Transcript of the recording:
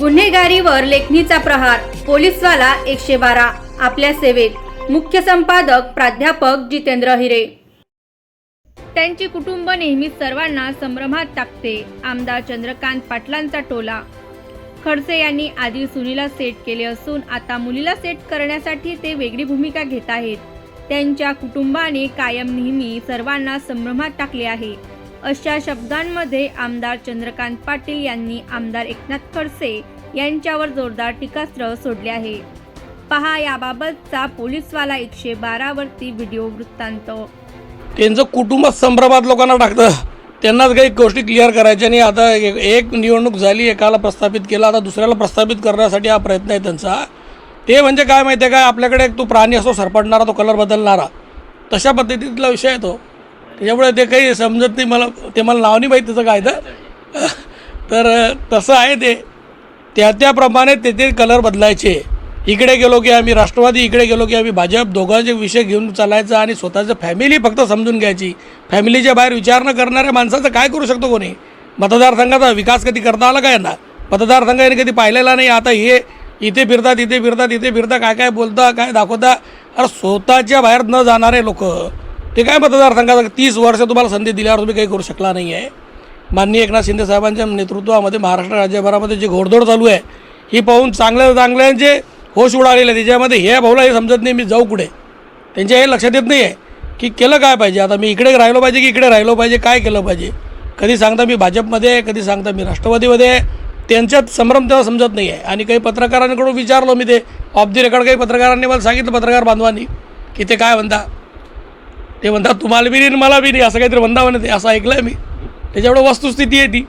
गुन्हेगारीवर लेखणीचा प्रहार पोलीसवाला एकशे बारा आपल्या सेवेत. मुख्य संपादक प्राध्यापक जितेंद्र हिरे. त्यांची कुटुंब नेहमी सर्वांना संभ्रमात टाकते आमदार चंद्रकांत पाटलांचा टोला. खडसे यांनी आधी सुनीला सेट केले असून आता मुलीला सेट करण्यासाठी ते वेगळी भूमिका घेत आहेत. त्यांच्या कुटुंबाने कायम नेहमी सर्वांना संभ्रमात टाकले आहे. अशा शब्दांमध्ये आमदार चंद्रकांत पाटील यांनी आमदार एकनाथ खडसे यांच्यावर जोरदार टीकास्त्र सोडले आहे. पहा याबाबतचा पोलीसवाला एकशे बारावरती व्हिडिओ वृत्तांत. त्यांचं कुटुंब संभ्रमात लोकांना टाकतं. त्यांनाच काही गोष्टी क्लिअर करायच्या आणि आता एक निवडणूक झाली एकाला प्रस्थापित केला आता दुसऱ्याला प्रस्थापित करण्यासाठी हा प्रयत्न आहे त्यांचा. ते म्हणजे काय माहिती आहे काय आपल्याकडे एक तो प्राणी असतो सरपटणारा तो कलर बदलणारा. तशा पद्धतीतला विषय आहे तो. त्याच्यामुळे ते काही समजत नाही. मला ते मला नाव नाही माहीत त्याचं काय तर. तर तसं आहे ते. त्या त्याप्रमाणे ते ते कलर बदलायचे. इकडे गेलो की आम्ही राष्ट्रवादी इकडे गेलो की आम्ही भाजप दोघांचे विषय घेऊन चालायचं आणि स्वतःचं फॅमिली फक्त समजून घ्यायची. फॅमिलीच्या बाहेर विचार न करणाऱ्या माणसाचं काय करू शकतो कोणी? मतदारसंघाचा विकास कधी करता आला का यांना मतदारसंघ यांनी कधी पाहिलेला नाही. आता हे इथे फिरतात इथे फिरतात इथे फिरता काय काय बोलता काय दाखवता? अरे स्वतःच्या बाहेर न जाणारे लोक. ते काय मतदारसंघाचा तीस वर्ष तुम्हाला संधी दिल्यावर तुम्ही काही करू शकला नाही आहे माननीय एकनाथ शिंदे साहेबांच्या नेतृत्वामध्ये महाराष्ट्र राज्यभरामध्ये जी घोडदौड चालू आहे ही पाहून चांगल्या चांगल्यांचे होश उडालेले आहे त्याच्यामध्ये हे भाऊला हे समजत नाही मी जाऊ कुठे? त्यांच्या हे लक्षात येत नाही आहे की केलं काय पाहिजे? आता मी इकडे राहिलो पाहिजे की इकडे राहिलो पाहिजे? काय केलं पाहिजे? कधी सांगता मी भाजपमध्ये आहे कधी सांगता मी राष्ट्रवादीमध्ये आहे. त्यांच्यात संभ्रम तेव्हा समजत नाही आहे आणि काही पत्रकारांकडून विचारलो मी ते. ऑफ दी रेकॉर्ड काही पत्रकारांनी मला सांगितलं पत्रकार बांधवांनी की ते काय म्हणता? ते म्हणतात तुम्हाला बी नाही आणि मला बी नाही. असं काहीतरी म्हणता म्हणते असं ऐकलं आहे मी. त्याच्यामुळे वस्तुस्थिती आहे ती.